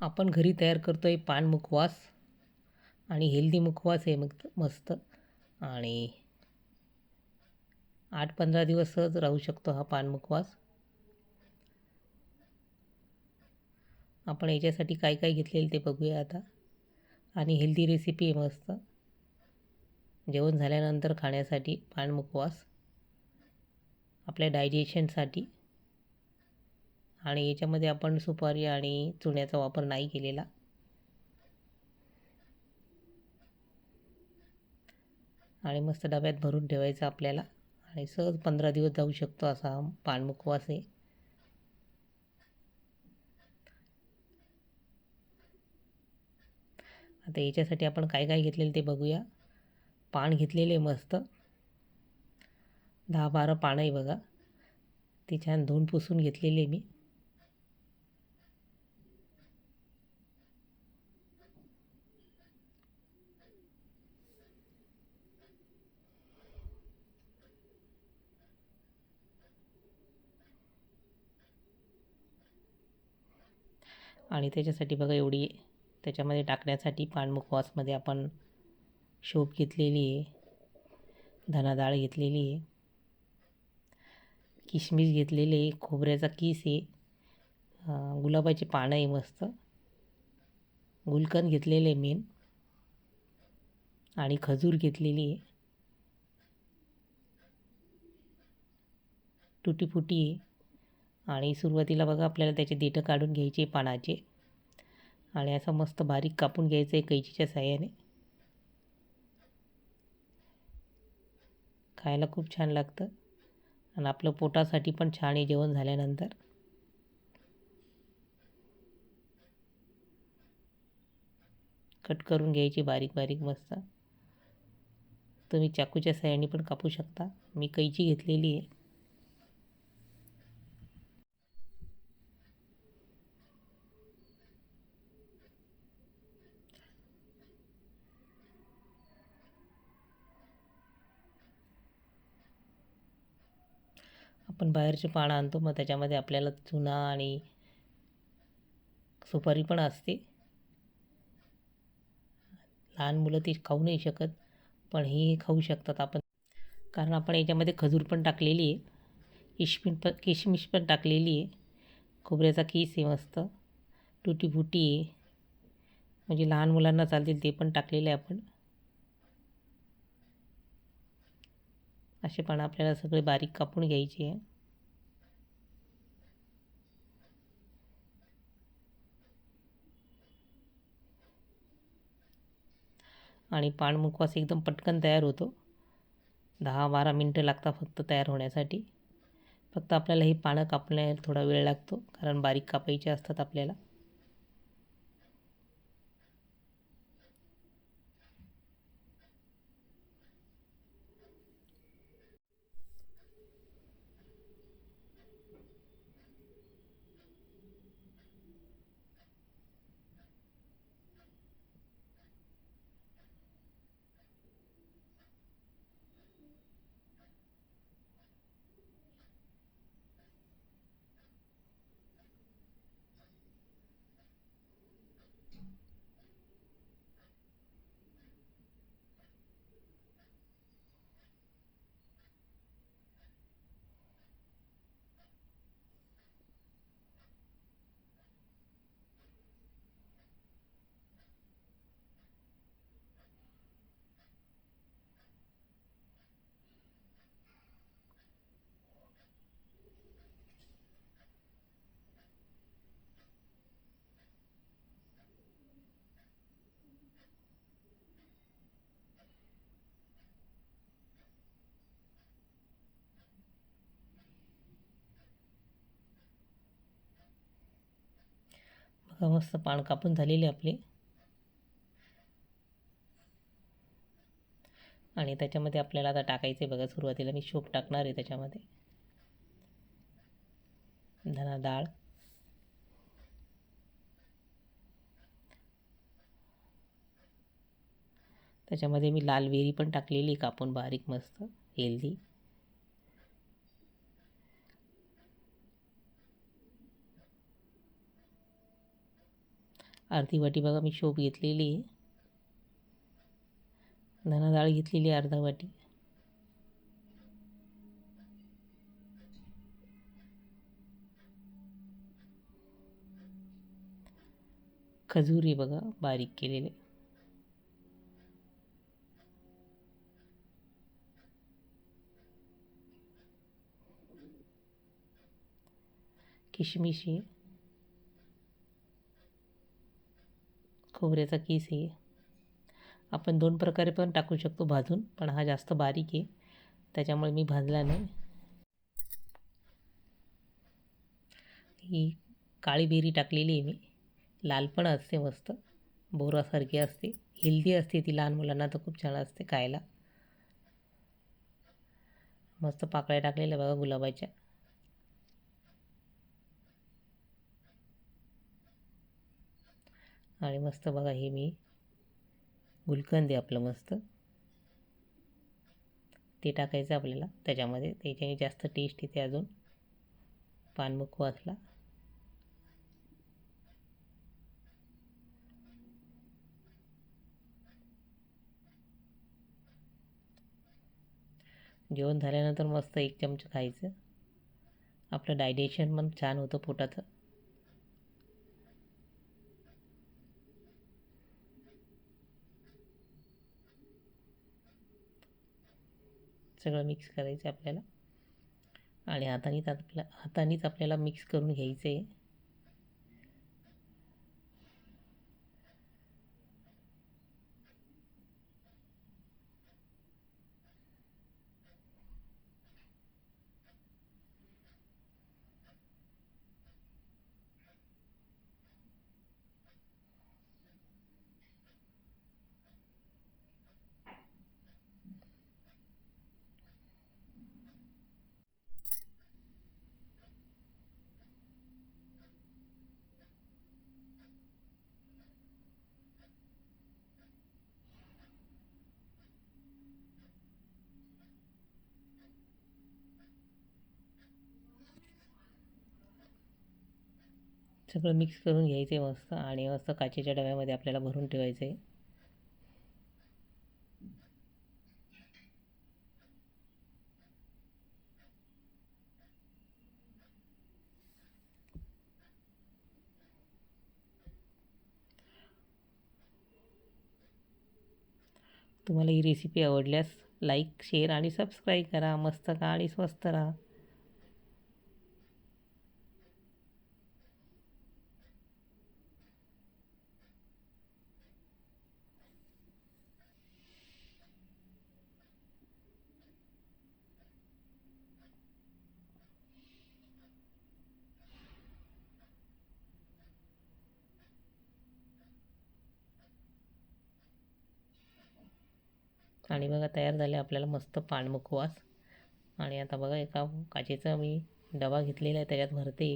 आपण घरी तयार करतो आहे पान मुखवास आणि हेल्दी मुखवास आहे मग मस्त. आणि आठ पंधरा दिवस सहज राहू शकतो हा पान मुखवास. आपण याच्यासाठी काय काय घेतलेलं ते बघूया आता. आणि हेल्दी रेसिपी आहे मस्त. जेवण झाल्यानंतर खाण्यासाठी पान मुखवास. आपल्या डायजेशनसाठी आणि याच्यामध्ये आपण सुपारी आणि चुन्याचा वापर नाही केलेला. आणि मस्त डब्यात भरून ठेवायचं आपल्याला. आणि सहज पंधरा दिवस जाऊ शकतो असा हा पानमुखवास आहे आता याच्यासाठी आपण काय काय घेतलेलं ते बघूया. पान घेतलेले मस्त. दहा बारा पानं आहे बघा. ते छान धुवून पुसून घेतलेले मी. त्याच्यासाठी बघा एवढी त्याच्यामध्ये टाकण्यासाठी पाणमुखवासमध्ये आपण शोप घेतलेली आहे. धनाडाळ घेतलेली आहे. किशमिश घेतलेली आहे. खोबऱ्याचा किस आहे. गुलाबाची पानं आहे मस्त. गुलकंद घेतलेले आहे मेन आणि खजूर घेतलेली आहे. तुटीफुटी आहे. आणि सुरुवातीला बघा आपल्याला त्याचे देठं काढून घ्यायचे पानाचे. आणि असं मस्त बारीक कापून घ्यायचं आहे कैचीच्या साह्याने. खायला खूप छान लागतं. आणि आपलं पोटासाठी पण छान आहे जेवण झाल्यानंतर. कट करून घ्यायची बारीक बारीक मस्त. तुम्ही चाकूच्या साह्याने पण कापू शकता. मी कैची घेतलेली आहे. आपण बाहेरचे पानं आणतो मग त्याच्यामध्ये आपल्याला चुना आणि सुपारी पण असते. लहान मुलं ती खाऊ नाही शकत पण ही खाऊ शकतात आपण. कारण आपण याच्यामध्ये खजूर पण टाकलेली आहे. किशमिश पण किशमिश पण टाकलेली आहे. खोबऱ्याचा किस आहे मस्त. टुटी फुटी आहे. म्हणजे लहान मुलांना चालतील ते पण टाकलेलं आहे आपण. असे पण आपल्याला सगळे बारीक कापून घ्यायचे आहे. आणि पान मुखवास एकदम पटकन तयार होतो. दहा बारा मिनटं लागतात फक्त तयार होण्यासाठी. फक्त आपल्याला ही पानं कापण्याला थोडा वेळ लागतो कारण बारीक कापायचे असतात आपल्याला बघा मस्त पान कापून झालेले आपले. आणि त्याच्यामध्ये आपल्याला आता टाकायचे बघा सुरुवातीला मी शोप टाकणार आहे त्याच्यामध्ये. धना डाळ. त्याच्यामध्ये मी लाल वेरी पण टाकलेली कापून बारीक मस्त हेल्दी. अर्धी वाटी बघा मी शोप घेतलेली आहे. धना डाळ घेतलेली आहे अर्धा वाटी. खजूर बघा बारीक केलेले. किशमिश आहे खोबऱ्याचा केस आहे. आपण दोन प्रकारे पण टाकू शकतो भाजून पण हा जास्त बारीक आहे. त्याच्यामुळे मी भाजला नाही. ही काळी बेरी टाकलेली आहे मी. लाल पण असते मस्त. बोरासारखी असते. हेल्दी असते ती लहान मुलांना तर खूप छान असते खायला. मस्त पाकळ्या टाकलेल्या बघा गुलाबाच्या. आणि मस्त बघा हे मी गुलकंद आहे आपलं मस्त. ते टाकायचं आपल्याला. त्याच्यामध्ये त्याच्याने जास्त टेस्ट येते अजून. पानमुखवासला जेवण झाल्यानंतर मस्त एक चमचा खायचं. आपलं डायजेशन पण छान होतं पोटाचं. सगळं मिक्स करायचं आहे आपल्याला. आणि हातानेच आपल्या हातानेच आपल्याला मिक्स करून घ्यायचं आहे सगळं मिक्स करून घ्यायचं आहे मस्त आणि मस्त काचेच्या डब्यामध्ये आपल्याला भरून ठेवायचं. आहे तुम्हाला ही रेसिपी आवडल्यास लाईक शेअर आणि सबस्क्राईब करा. मस्त का आणि स्वस्त राहा. आणि बघा तयार झाले आपल्याला मस्त पानमुखवास आणि आता बघा एका काचेचा मी डबा घेतलेला आहे त्याच्यात भरते.